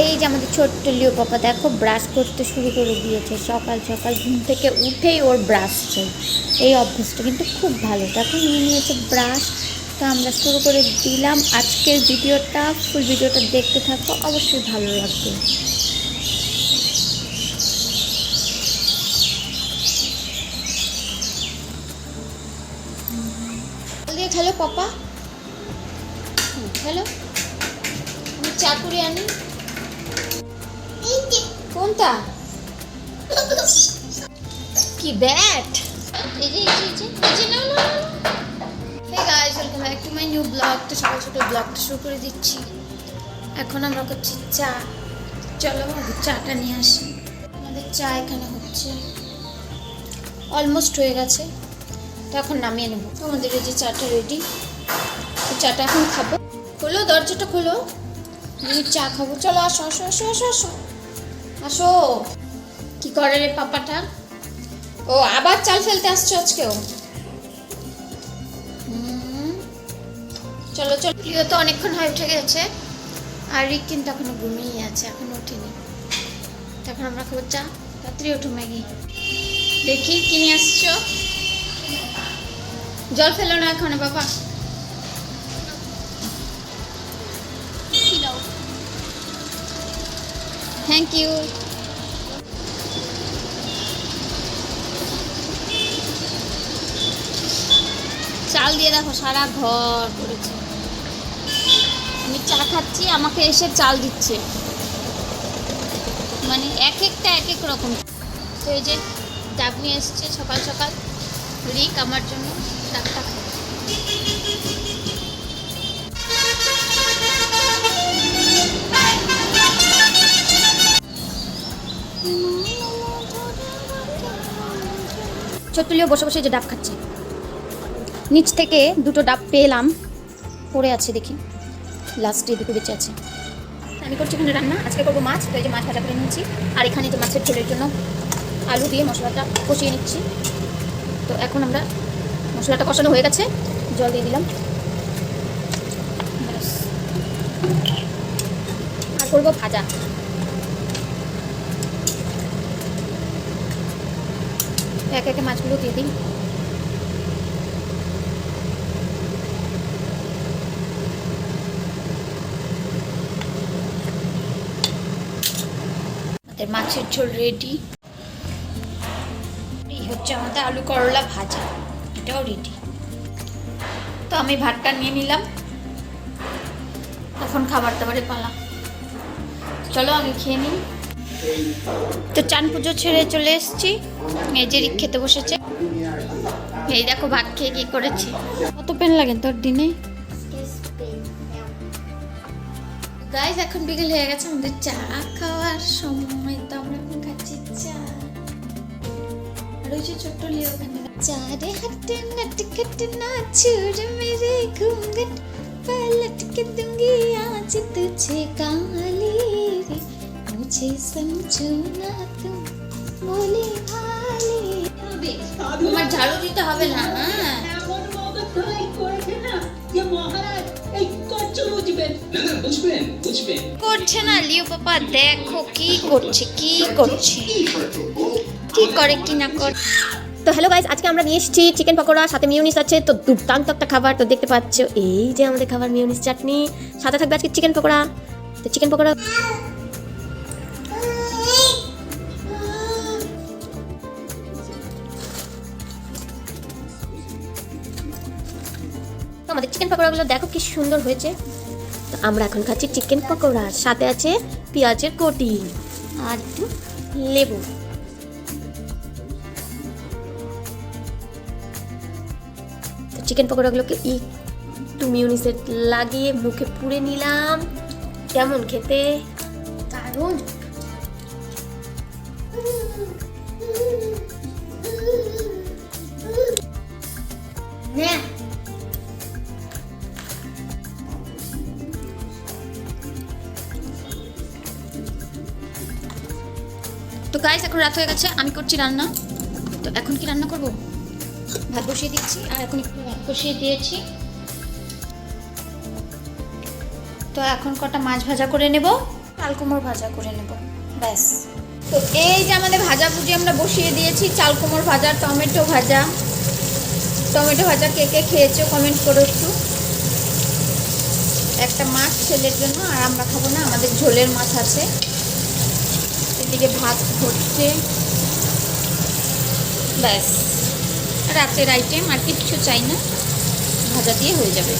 এই যে আমাদের ছোট্ট লিও পাপা দেখো ব্রাশ করতে শুরু করে দিয়েছে। সকাল সকাল ঘুম থেকে উঠেই ওর ব্রাশ চাই এই অভ্যাসটা কিন্তু খুব ভালো। দেখো নিয়ে নিয়েছে ব্রাশ তো আমরা শুরু করে দিলাম আজকের ভিডিওটা। ফুল ভিডিওটা দেখতে থাকো অবশ্যই ভালো লাগবে। খেলো পাপা। হুম, খেলো। আমি চা আনি। কোনটা কি ব্যাট? এই যে এই যে এই যে এই যে না না hey guys welcome back to my new blog তো সকাল সকাল ব্লগটা শুরু করে দিচ্ছি। এখন আমরা করছি চা। চলো চাটা নিয়ে আসি। আমাদের চা এখানে হচ্ছে অলমোস্ট হয়ে গেছে। তো এখন নামিয়ে নেব। আমাদের এই যে চাটা রেডি তো চাটা এখন খাব। খোলো, দরজাটা খোলো। চা খাব। চলো, আসো আসো আসো আসো আসো। আসো। কি করে রে পাপাটা? ও, আবার চাল ফেলতে আসছো আজকেও। চলো চলো। প্রিয় তো অনেকক্ষণ হয়ে উঠে গেছে। আর রিক কিন্তু এখনও ঘুমিয়ে আছে, এখনও উঠিনি তখন আমরা খাব চা। রাত্রি উঠো ম্যাগি। দেখি কি নিয়ে আসছো? জল ফেলো না এখন, বাবা। থ্যাংক ইউ চাল দিয়ে দেখো সারা ঘর করেছে আমি চা খাচ্ছি, আমাকে এসে চাল দিচ্ছে। মানে এক একটা এক এক রকম। তো এই যে ডাব নিয়ে এসছে সকাল সকাল। রিক আমার জন্য ডাবটা ছোট্টলিও বসে বসে যে ডাব খাচ্ছে। নিচ থেকে দুটো ডাব পেলাম, পড়ে আছে দেখি। লাস্টে এদিকে বেঁচে আছে। আমি করছি এখানে রান্না, আজকে করব মাছ, তো এই যে মাছ ভাজা করে নিচ্ছি আর এখানে যে মাছের ঝোলের জন্য আলু দিয়ে মশলাটা কষিয়ে নিচ্ছি। তো এখন আমরা মশলাটা কষানো হয়ে গেছে, জল দিয়ে দিলাম। আর করব ভাজা। একে একে মাছগুলো দিয়ে দিই। আমাদের মাছের ঝোল রেডি এই হচ্ছে আমাদের আলু করলা ভাজা, এটাও রেডি তো আমি ভাতটা নিয়ে নিলাম। এখন খাবার দাবারে পালা। চলো আগে খেয়ে নিই। তো চান পুজো ছেড়ে চলে এসেছি। এই যে খেতে বসেছে। এই দেখো ভাত খেয়ে কি করেছি। কত পেন লাগে তোর দিনে? গাইজ এখন বিকেল হয়ে গেছে আমাদের চা খাওয়ার সময়। তো আমরা এখন খাচ্ছি চা। আর ওই যে ছোট্ট লিয়ে ওখানে। চা রে হাটে নাট কাটে না ছুর মেরে ঘুমঘট পালটকে দুঙ্গি আজ তুছে কালি রে কাছে সমঝোনা তুম বলে ভালে হবে তোমার ঝাড়ু দিতে হবে না হ্যাঁ? এমন মতো করেছে না যে মহারাজ করছে না লিও পাপা দেখো কি করছে? কি করছে? কি করে কি না করে? তো হ্যালো গাইজ আজকে আমরা নিয়ে এসেছি চিকেন পকোড়া সাথে মিউনিস আছে তো দুর্দান্ত একটা খাবার তো দেখতে পাচ্ছ এই যে আমাদের খাবার মিউনিস চাটনি। সাথে থাকবে আজকে চিকেন পকোড়া। তো চিকেন পকোড়া আমাদের চিকেন পকোড়াগুলো দেখো কি সুন্দর হয়েছে। তো আমরা এখন খাচ্ছি চিকেন পকোড়া। সাথে আছে পেঁয়াজের কোটি আর একটু লেবু। তো চিকেন পকোড়াগুলোকে একটু মিউনিসেট লাগিয়ে মুখে পুড়ে নিলাম। কেমন খেতে? দারুণ। তো গাইস এখন রাত হয়ে গেছে, আমি করছি রান্না। তো এখন কি রান্না করব? ভাত বসিয়ে দিচ্ছি আর এখন একটু ভাত বসিয়ে দিয়েছি। তো এখন কটা মাছ ভাজা করে নেব, চাল কুমড়ো ভাজা করে নেব, ব্যাস। তো এই যে আমাদের ভাজা ভুজি আমরা বসিয়ে দিয়েছি, চাল কুমড়ো ভাজা, টমেটো ভাজা। টমেটো ভাজা কে কে খেয়েছো কমেন্ট করো একটু। একটা মাছ ছেলের জন্য, আর আমরা খাব না, আমাদের ঝোলের মাছ আছে। এদিকে ভাত হচ্ছে ব্যাস রাতের আইটেম আর কিচ্ছু চাই না। ভাজা দিয়ে হয়ে যাবে।